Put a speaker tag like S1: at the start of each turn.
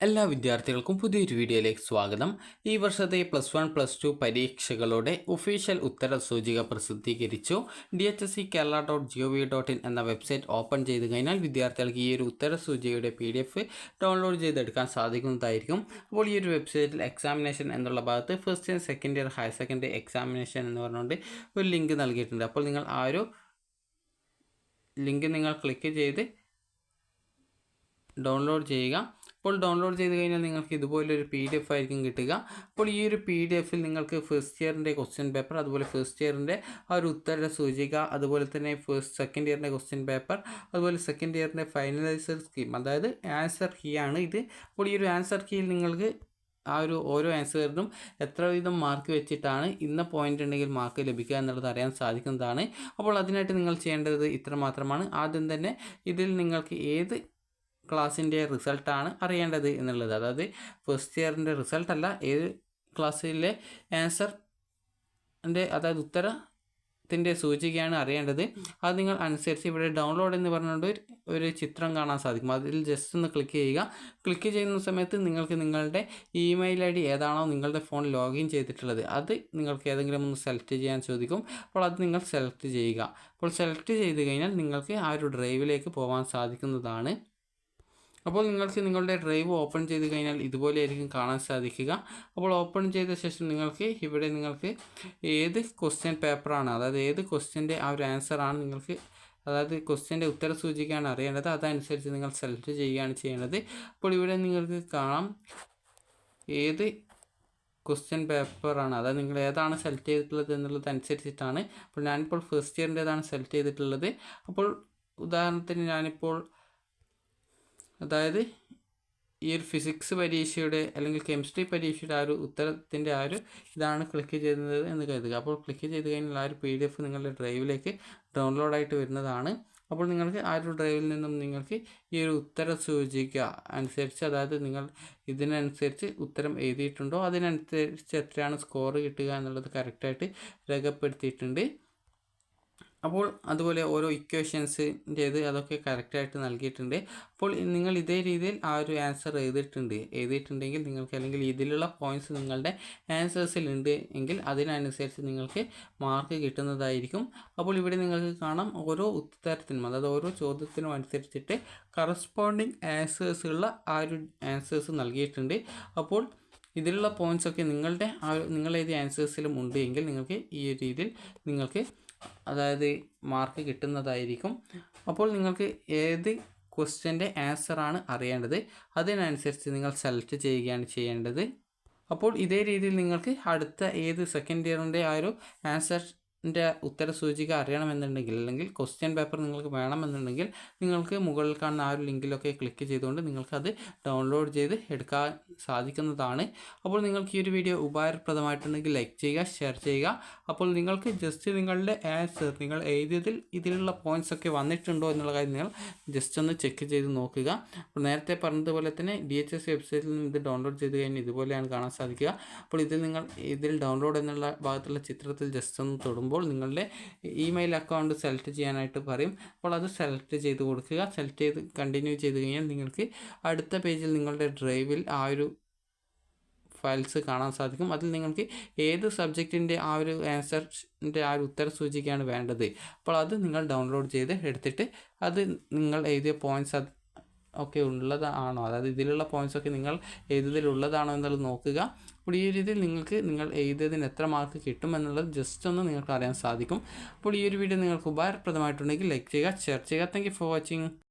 S1: എല്ലാ വിദ്യാർത്ഥികൾക്കും പുതിയൊരു വീഡിയോയിലേക്ക് സ്വാഗതം. ഈ വർഷത്തെ പ്ലസ് വൺ പ്ലസ് ടു പരീക്ഷകളുടെ ഒഫീഷ്യൽ ഉത്തര സൂചിക പ്രസിദ്ധീകരിച്ചു. D H S C Kerala dot G O V dot in എന്ന വെബ്സൈറ്റ് ഓപ്പൺ ചെയ്ത് കഴിഞ്ഞാൽ വിദ്യാർത്ഥികൾക്ക് ഈ ഒരു ഉത്തര സൂചികയുടെ പി ഡി എഫ് ഡൗൺലോഡ് ചെയ്തെടുക്കാൻ സാധിക്കുന്നതായിരിക്കും. അപ്പോൾ ഈ ഒരു വെബ്സൈറ്റിൽ എക്സാമിനേഷൻ എന്നുള്ള ഭാഗത്ത് first year second year higher secondary examination എന്ന് പറഞ്ഞുകൊണ്ട് ഒരു ലിങ്ക് നൽകിയിട്ടുണ്ട്. അപ്പോൾ നിങ്ങൾ ആ ഒരു ലിങ്ക് നിങ്ങൾ ക്ലിക്ക് ചെയ്ത് ഡൗൺലോഡ് ചെയ്യുക. അപ്പോൾ ഡൗൺലോഡ് ചെയ്ത് കഴിഞ്ഞാൽ നിങ്ങൾക്ക് ഇതുപോലൊരു പി ഡി എഫ് ആയിരിക്കും കിട്ടുക. അപ്പോൾ ഈ ഒരു പി ഡി എഫിൽ നിങ്ങൾക്ക് ഫസ്റ്റ് ഇയറിന്റെ ക്വസ്റ്റ്യൻ പേപ്പർ അതുപോലെ ഫസ്റ്റ് ഇയറിന്റെ ആ ഒരു ഉത്തര സൂചിക അതുപോലെ തന്നെ ഫസ്റ്റ് സെക്കൻഡ് ഇയറിന്റെ ക്വസ്റ്റ്യൻ പേപ്പർ അതുപോലെ സെക്കൻഡ് ഇയറിന്റെ ഫൈനലൈസർ സ്കീം അതായത് ആൻസർ കീ ആണ് ഇത്. അപ്പോൾ ഈ ഒരു ആൻസർ കീയിൽ നിങ്ങൾക്ക് ആ ഒരു ഓരോ ആൻസറിനും എത്ര വീതം മാർക്ക് വെച്ചിട്ടാണ് ഇന്ന പോയിന്റ് ഉണ്ടെങ്കിൽ മാർക്ക് ലഭിക്കുക എന്നുള്ളത് അറിയാൻ സാധിക്കുന്നതാണ്. അപ്പോൾ അതിനായിട്ട് നിങ്ങൾ ചെയ്യേണ്ടത് ഇത്ര മാത്രമാണ് ആദ്യം തന്നെ ഇതിൽ നിങ്ങൾക്ക് ഏത് ക്ലാസ്സിന്റെ റിസൾട്ടാണ് അറിയേണ്ടത് എന്നുള്ളത്. അതായത് ഫസ്റ്റ് ഇയറിന്റെ റിസൾട്ട് അല്ല ഏത് ക്ലാസ്സിലെ ആൻസറിന്റെ അതായത് ഉത്തരത്തിന്റെ സൂചികയാണ് അറിയേണ്ടത്. അത് നിങ്ങൾ അനുസരിച്ച് ഇവിടെ ഡൗൺലോഡ് എന്ന് പറഞ്ഞുകൊണ്ട് ഒരു ചിത്രം കാണാൻ സാധിക്കും. അതിൽ ജസ്റ്റ് ഒന്ന് ക്ലിക്ക് ചെയ്യുക. ക്ലിക്ക് ചെയ്യുന്ന സമയത്ത് നിങ്ങൾക്ക് നിങ്ങളുടെ ഇമെയിൽ ഐ ഡി ഏതാണോ നിങ്ങളുടെ ഫോൺ ലോഗിൻ ചെയ്തിട്ടുള്ളത്. അത് നിങ്ങൾക്ക് ഏതെങ്കിലും ഒന്ന് സെലക്ട് ചെയ്യാൻ ചോദിക്കും. അപ്പോൾ അത് നിങ്ങൾ സെലക്ട് ചെയ്യുക. അപ്പോൾ സെലക്ട് ചെയ്ത് കഴിഞ്ഞാൽ നിങ്ങൾക്ക് ആ ഒരു ഡ്രൈവിലേക്ക് പോകാൻ സാധിക്കുന്നതാണ്. അപ്പോൾ നിങ്ങൾക്ക് നിങ്ങളുടെ ഡ്രൈവ് ഓപ്പൺ ചെയ്ത് കഴിഞ്ഞാൽ ഇതുപോലെ ആയിരിക്കും കാണാൻ സാധിക്കുക. അപ്പോൾ ഓപ്പൺ ചെയ്ത ശേഷം നിങ്ങൾക്ക് ഇവിടെ നിങ്ങൾക്ക് ഏത് ക്വസ്റ്റ്യൻ പേപ്പറാണ് അതായത് ഏത് ക്വസ്റ്റ്യന്റെ ആ ഒരു ആൻസറാണ് നിങ്ങൾക്ക് അതായത് ക്വസ്റ്റ്യന്റെ ഉത്തര സൂചികയാണ് അറിയേണ്ടത്. അതനുസരിച്ച് നിങ്ങൾ സെലക്ട് ചെയ്യുകയാണ് ചെയ്യേണ്ടത്. അപ്പോൾ ഇവിടെ നിങ്ങൾക്ക് കാണാം ഏത് ക്വസ്റ്റ്യൻ പേപ്പറാണ് അതായത് നിങ്ങൾ ഏതാണ് സെലക്ട് ചെയ്തിട്ടുള്ളത് എന്നുള്ളത് അനുസരിച്ചിട്ടാണ്. അപ്പോൾ ഞാനിപ്പോൾ ഫസ്റ്റ് ഇയറിന്റേതാണ് സെലക്ട് ചെയ്തിട്ടുള്ളത്. അപ്പോൾ ഉദാഹരണത്തിന് ഞാനിപ്പോൾ അതായത് ഈ ഒരു ഫിസിക്സ് പരീക്ഷയുടെ അല്ലെങ്കിൽ കെമിസ്ട്രി പരീക്ഷയുടെ ആ ഒരു ഉത്തരത്തിന്റെ ആ ഒരു ഇതാണ് ക്ലിക്ക് ചെയ്യുന്നത് എന്ന് കരുതുക. അപ്പോൾ ക്ലിക്ക് ചെയ്ത് കഴിഞ്ഞാൽ ആ ഒരു പി ഡി എഫ് നിങ്ങളുടെ ഡ്രൈവിലേക്ക് ഡൗൺലോഡായിട്ട് വരുന്നതാണ്. അപ്പോൾ നിങ്ങൾക്ക് ആ ഒരു ഡ്രൈവിൽ നിന്നും നിങ്ങൾക്ക് ഈ ഒരു ഉത്തര സൂചിക അനുസരിച്ച് അതായത് നിങ്ങൾ ഇതിനനുസരിച്ച് ഉത്തരം എഴുതിയിട്ടുണ്ടോ അതിനനുസരിച്ച് എത്രയാണ് സ്കോർ കിട്ടുക എന്നുള്ളത് കറക്റ്റായിട്ട് രേഖപ്പെടുത്തിയിട്ടുണ്ട്. അപ്പോൾ അതുപോലെ ഓരോ ഇക്വേഷൻസിന്റേത് അതൊക്കെ കറക്റ്റായിട്ട് നൽകിയിട്ടുണ്ട്. അപ്പോൾ നിങ്ങൾ ഇതേ രീതിയിൽ ആ ഒരു ആൻസർ എഴുതിയിട്ടുണ്ട്. എഴുതിയിട്ടുണ്ടെങ്കിൽ നിങ്ങൾക്ക് അല്ലെങ്കിൽ ഇതിലുള്ള പോയിന്റ്സ് നിങ്ങളുടെ ആൻസേഴ്സിൽ ഉണ്ട് എങ്കിൽ അതിനനുസരിച്ച് നിങ്ങൾക്ക് മാർക്ക് കിട്ടുന്നതായിരിക്കും. അപ്പോൾ ഇവിടെ നിങ്ങൾക്ക് കാണാം ഓരോ ഉത്തരത്തിനും അതായത് ഓരോ ചോദ്യത്തിനും അനുസരിച്ചിട്ട് കറസ്പോണ്ടിങ് ആൻസേഴ്സ് ഉള്ള ആ ഒരു ആൻസേഴ്സ് നൽകിയിട്ടുണ്ട്. അപ്പോൾ ഇതിലുള്ള പോയിന്റ്സ് ഒക്കെ നിങ്ങളുടെ ആ നിങ്ങൾ ആൻസേഴ്സിലും ഉണ്ട് എങ്കിൽ നിങ്ങൾക്ക് ഈ രീതിയിൽ നിങ്ങൾക്ക് അതായത് മാർക്ക് കിട്ടുന്നതായിരിക്കും. അപ്പോൾ നിങ്ങൾക്ക് ഏത് ക്വസ്റ്റ്യന്റെ ആൻസറാണ് അറിയേണ്ടത്? അതിനനുസരിച്ച് നിങ്ങൾ സെലക്ട് ചെയ്യുകയാണ് ചെയ്യേണ്ടത്. അപ്പോൾ ഇതേ രീതിയിൽ നിങ്ങൾക്ക് അടുത്ത ഏത് സെക്കൻഡ് ഇയറിന്റെ ആ ഒരു ആൻസറിന്റെ ഉത്തര സൂചിക അറിയണമെന്നുണ്ടെങ്കിൽ അല്ലെങ്കിൽ ക്വസ്റ്റ്യൻ പേപ്പർ നിങ്ങൾക്ക് വേണമെന്നുണ്ടെങ്കിൽ നിങ്ങൾക്ക് മുകളിൽ കാണുന്ന ആ ഒരു ലിങ്കിലൊക്കെ ക്ലിക്ക് ചെയ്തുകൊണ്ട് നിങ്ങൾക്കത് ഡൗൺലോഡ് ചെയ്ത് എടുക്കാൻ സാധിക്കുന്നതാണ്. അപ്പോൾ നിങ്ങൾക്ക് ഈ ഒരു വീഡിയോ ഉപകാരപ്രദമായിട്ടുണ്ടെങ്കിൽ ലൈക്ക് ചെയ്യുക ഷെയർ ചെയ്യുക. അപ്പോൾ നിങ്ങൾക്ക് ജസ്റ്റ് നിങ്ങളുടെ ആൻസർ നിങ്ങൾ എഴുതിയതിൽ ഇതിലുള്ള പോയിന്റ്സ് ഒക്കെ വന്നിട്ടുണ്ടോ എന്നുള്ള കാര്യം നിങ്ങൾ ജസ്റ്റ് ഒന്ന് ചെക്ക് ചെയ്ത് നോക്കുക. അപ്പോൾ നേരത്തെ പറഞ്ഞതുപോലെ തന്നെ ഡി എച്ച് എസ് വെബ്സൈറ്റിൽ നിന്ന് ഇത് ഡൗൺലോഡ് ചെയ്ത് കഴിഞ്ഞാൽ ഇതുപോലെയാണ് കാണാൻ സാധിക്കുക. അപ്പോൾ ഇതിൽ നിങ്ങൾ ഇതിൽ ഡൗൺലോഡ് എന്നുള്ള ഭാഗത്തുള്ള ചിത്രത്തിൽ ജസ്റ്റ് ഒന്ന് തൊടുമ്പോൾ നിങ്ങളുടെ ഇമെയിൽ അക്കൗണ്ട് സെലക്ട് ചെയ്യാനായിട്ട് പറയും. അപ്പോൾ അത് സെലക്ട് ചെയ്ത് കൊടുക്കുക. സെലക്ട് ചെയ്ത് കണ്ടിന്യൂ ചെയ്ത് കഴിഞ്ഞാൽ നിങ്ങൾക്ക് അടുത്ത പേജിൽ നിങ്ങളുടെ ഡ്രൈവിൽ ആ ഒരു ഫയൽസ് കാണാൻ സാധിക്കും. അതിൽ നിങ്ങൾക്ക് ഏത് സബ്ജക്റ്റിന്റെ ആ ഒരു ആൻസറിന്റെ ആ ഒരു ഉത്തര സൂചികയാണ് വേണ്ടത്. അപ്പോൾ അത് നിങ്ങൾ ഡൗൺലോഡ് ചെയ്ത് എടുത്തിട്ട് അത് നിങ്ങൾ എഴുതിയ പോയിന്റ്സ് അത് ഒക്കെ ഉള്ളതാണോ? അതായത് ഇതിലുള്ള പോയിന്റ്സ് ഒക്കെ നിങ്ങൾ എഴുതിയതിലുള്ളതാണോ എന്നുള്ളത് നോക്കുക. അപ്പോൾ ഈ രീതിയിൽ നിങ്ങൾക്ക് നിങ്ങൾ എഴുതിയതിന് എത്ര മാർക്ക് കിട്ടുമെന്നുള്ളത് ജസ്റ്റ് ഒന്ന് നിങ്ങൾക്ക് അറിയാൻ സാധിക്കും. അപ്പോൾ ഈ ഒരു വീഡിയോ നിങ്ങൾക്ക് ഉപകാരപ്രദമായിട്ടുണ്ടെങ്കിൽ ലൈക്ക് ചെയ്യുക ഷെയർ ചെയ്യുക. Thank for watching